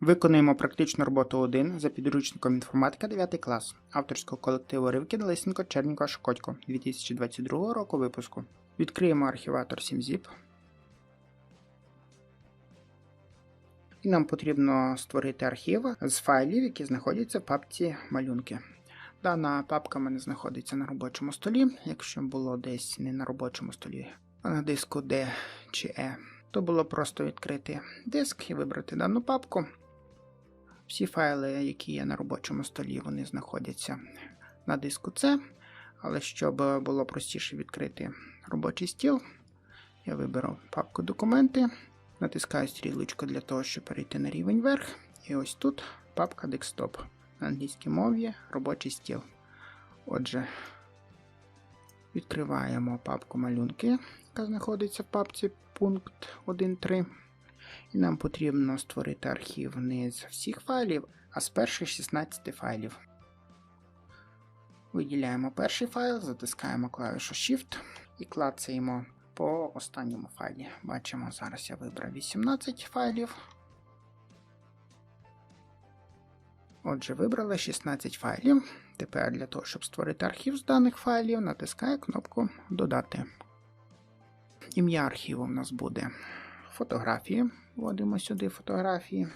Виконуємо практичну роботу 1 за підручником інформатика 9 клас авторського колективу Ривки Лисенко Черненко Шкодько 2022 року випуску. Відкриємо архіватор 7zip. І нам потрібно створити архів з файлів, які знаходяться в папці малюнки. Дана папка в мене знаходиться на робочому столі. Якщо було десь не на робочому столі, а на диску D чи E, то було просто відкрити диск і вибрати дану папку. Всі файли, які є на робочому столі, вони знаходяться на диску C. Але щоб було простіше відкрити робочий стіл, я виберу папку документи, натискаю стрілочку для того, щоб перейти на рівень вверх. І ось тут папка Desktop. На англійській мові робочий стіл. Отже, відкриваємо папку малюнки, яка знаходиться в папці пункт 1.3. І нам потрібно створити архів не з всіх файлів, а з перших 16 файлів. Виділяємо перший файл, затискаємо клавішу Shift і клацаємо по останньому файлі. Бачимо, зараз я вибрав 18 файлів. Отже, вибрали 16 файлів. Тепер для того, щоб створити архів з даних файлів, натискаю кнопку Додати. Ім'я архіву в нас буде фотографії. Вводимо сюди фотографії.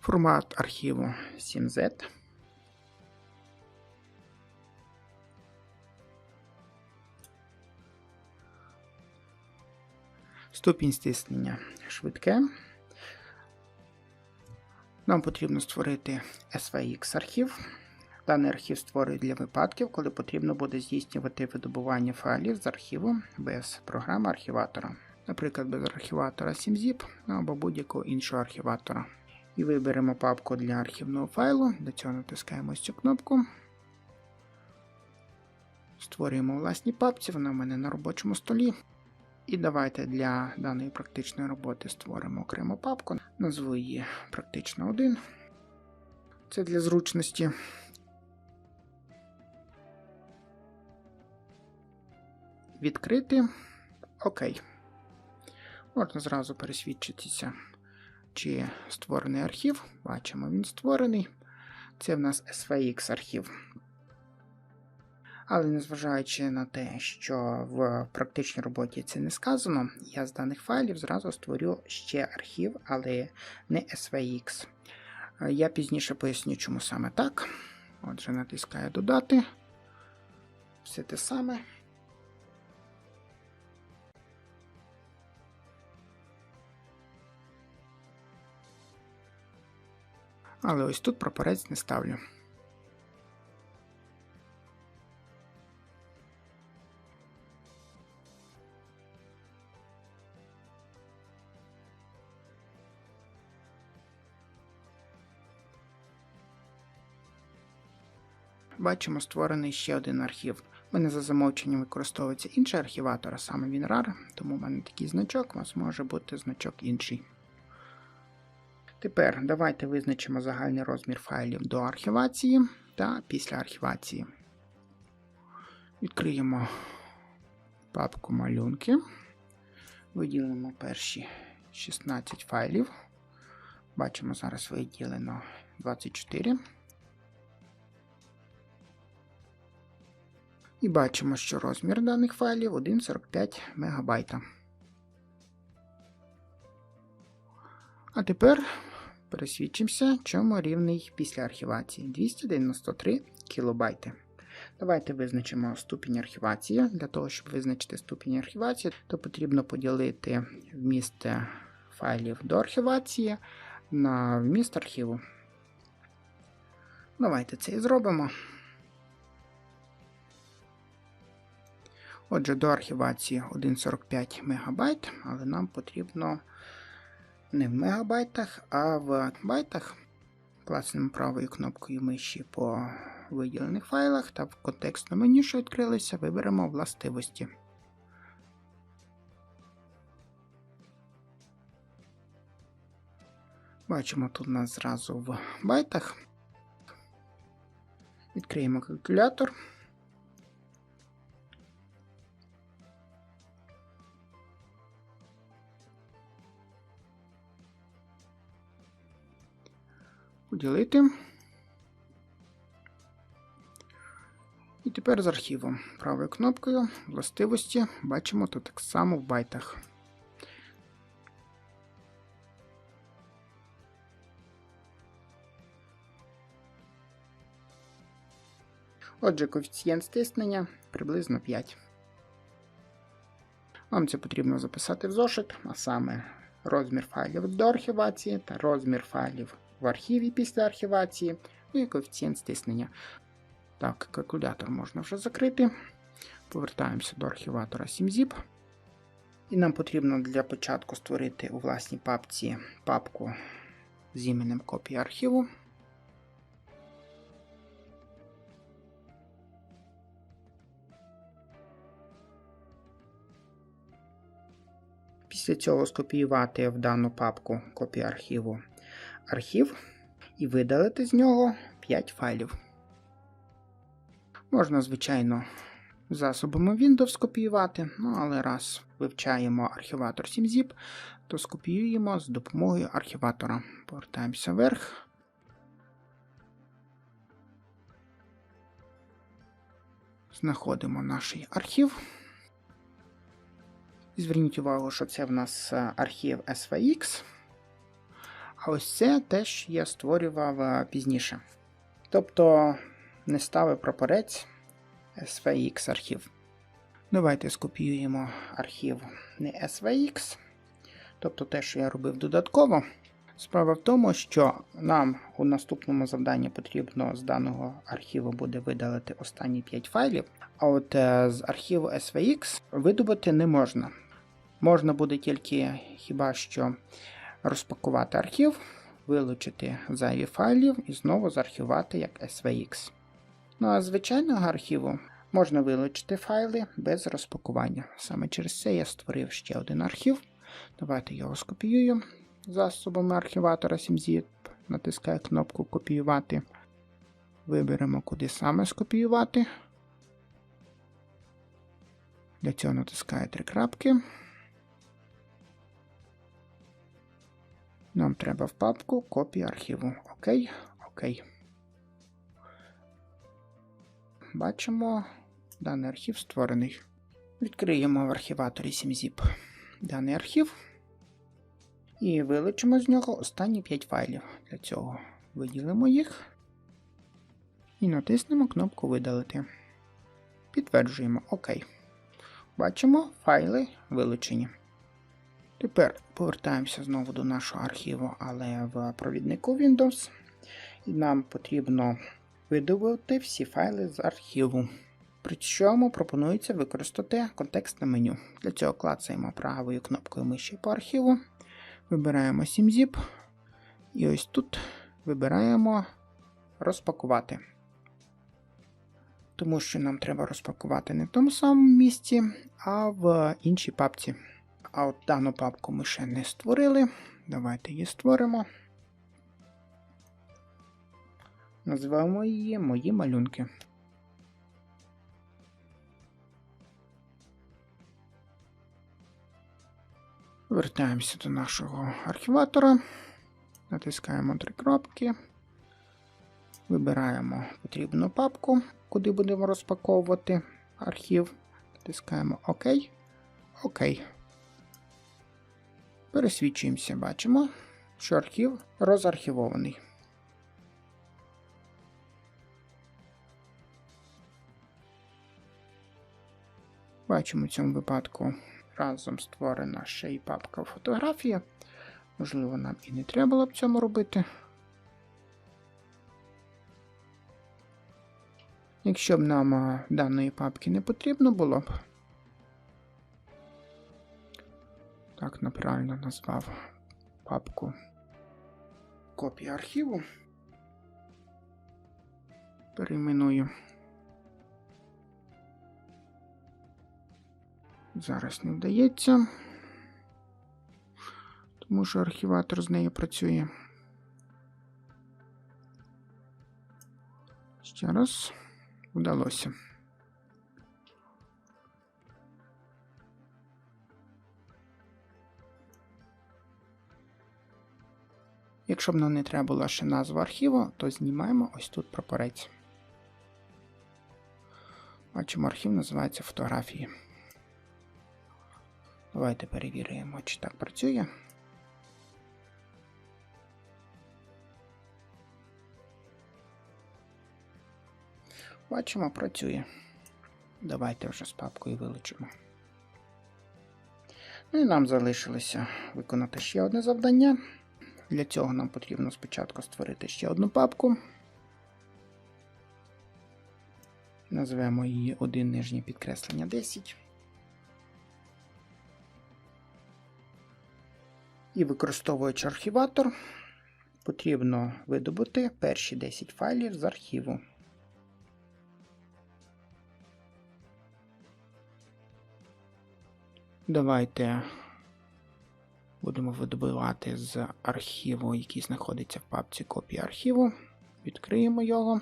Формат архіву 7Z. Ступінь стиснення швидке. Нам потрібно створити SVX архів. Даний архів створюють для випадків, коли потрібно буде здійснювати видобування файлів з архіву без програми архіватора, наприклад, без архіватора 7zip або будь-якого іншого архіватора. І виберемо папку для архівного файлу. Для цього натискаємо цю кнопку. Створюємо власні папці, вона в мене на робочому столі. І давайте для даної практичної роботи створимо окрему папку. Назву її практично 1. Це для зручності. Відкрити. Окей. Можна зразу пересвідчитися, чи створений архів. Бачимо, він створений. Це в нас SVX архів. Але незважаючи на те, що в практичній роботі це не сказано, я з даних файлів зразу створю ще архів, але не SVX. Я пізніше поясню, чому саме так. Отже, натискаю Додати. Все те саме. Але ось тут прапорець не ставлю. Бачимо створений ще один архів. У мене за замовченням використовується інший архіватор, а саме WinRAR, тому в мене такий значок, у вас може бути значок інший. Тепер давайте визначимо загальний розмір файлів до архівації та після архівації. Відкриємо папку малюнки. Виділимо перші 16 файлів. Бачимо, зараз виділено 24. І бачимо, що розмір даних файлів 1,45 МБ. А тепер пересвідчимося, чому рівний після архівації 293 кБ. Давайте визначимо ступінь архівації. Для того, щоб визначити ступінь архівації, то потрібно поділити вміст файлів до архівації на вміст архіву. Давайте це і зробимо. Отже, до архівації 1,45 МБ, але нам потрібно не в мегабайтах, а в байтах. Класнемо правою кнопкою миші по виділених файлах та в контекстному меню, що відкрилися, виберемо властивості. Бачимо тут у нас зразу в байтах. Відкриємо калькулятор. Поділити. І тепер з архівом. Правою кнопкою властивості бачимо тут так само в байтах. Отже, коефіцієнт стиснення приблизно 5. Вам це потрібно записати в зошит, а саме розмір файлів до архівації та розмір файлів в архіві після архівації, ну і коефіцієнт стиснення. Так, калькулятор можна вже закрити. Повертаємося до архіватора 7zip. І нам потрібно для початку створити у власній папці папку з іменем копії архіву. Після цього скопіювати в дану папку копію архіву архів і видалити з нього 5 файлів. Можна, звичайно, засобами Windows скопіювати, ну але раз вивчаємо архіватор 7zip, то скопіюємо з допомогою архіватора. Повертаємося вверх. Знаходимо наш архів. Зверніть увагу, що це в нас е, архів SVX. А ось це теж я створював е, пізніше. Тобто не ставив прапорець SVX архів. Давайте скопіюємо архів не SVX, тобто те, що я робив додатково. Справа в тому, що нам у наступному завданні потрібно з даного архіву буде видалити останні 5 файлів, а от е, з архіву SVX видобути не можна. Можна буде тільки хіба що розпакувати архів, вилучити зайві файлів і знову заархівувати як SVX. Ну а звичайного архіву можна вилучити файли без розпакування. Саме через це я створив ще один архів. Давайте його скопіюю засобами архіватора 7zip. Натискаю кнопку Копіювати. Виберемо, куди саме скопіювати. Для цього натискаю три крапки. Нам треба в папку копія архіву. Окей, окей. Бачимо, даний архів створений. Відкриємо в архіваторі 7zip даний архів. І вилучимо з нього останні 5 файлів. Для цього виділимо їх і натиснемо кнопку Видалити. Підтверджуємо ОК. Бачимо, файли вилучені. Тепер повертаємося знову до нашого архіву, але в провіднику Windows. І нам потрібно видобути всі файли з архіву. При чому пропонується використати контекстне меню. Для цього клацаємо правою кнопкою миші по архіву. Вибираємо 7zip. І ось тут вибираємо розпакувати. Тому що нам треба розпакувати не в тому самому місці, а в іншій папці. А от дану папку ми ще не створили. Давайте її створимо. Називаємо її Мої малюнки. Вертаємося до нашого архіватора, натискаємо три кропки, вибираємо потрібну папку, куди будемо розпаковувати архів. Натискаємо ОК. ОК. Пересвідчуємося, бачимо, що архів розархівований. Бачимо в цьому випадку разом створена ще й папка фотографії. Можливо, нам і не треба було б цьому робити. Якщо б нам даної папки не потрібно було б, Так, неправильно назвав папку копія архіву. Перейменую. Зараз не вдається, тому що архіватор з нею працює. Ще раз вдалося. Якщо б нам не треба була ще назва архіву, то знімаємо ось тут прапорець. Бачимо, архів називається фотографії. Давайте перевіримо, чи так працює. Бачимо, працює. Давайте вже з папкою вилучимо. Ну і нам залишилося виконати ще одне завдання. Для цього нам потрібно спочатку створити ще одну папку. Назвемо її один нижнє підкреслення 10. І використовуючи архіватор, потрібно видобути перші 10 файлів з архіву. Давайте будемо видобувати з архіву, який знаходиться в папці копії архіву. Відкриємо його.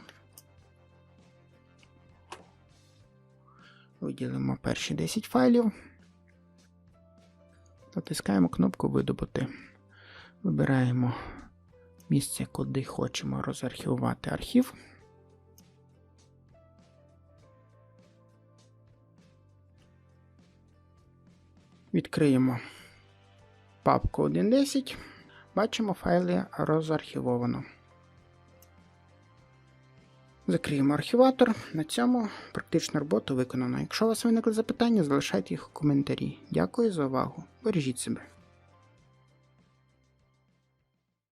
Виділимо перші 10 файлів. Натискаємо кнопку Видобути. Вибираємо місце, куди хочемо розархівувати архів. Відкриємо папку 1.10. Бачимо, файли розархівовано. Закриємо архіватор. На цьому практична робота виконана. Якщо у вас виникли запитання, залишайте їх у коментарі. Дякую за увагу. Бережіть себе.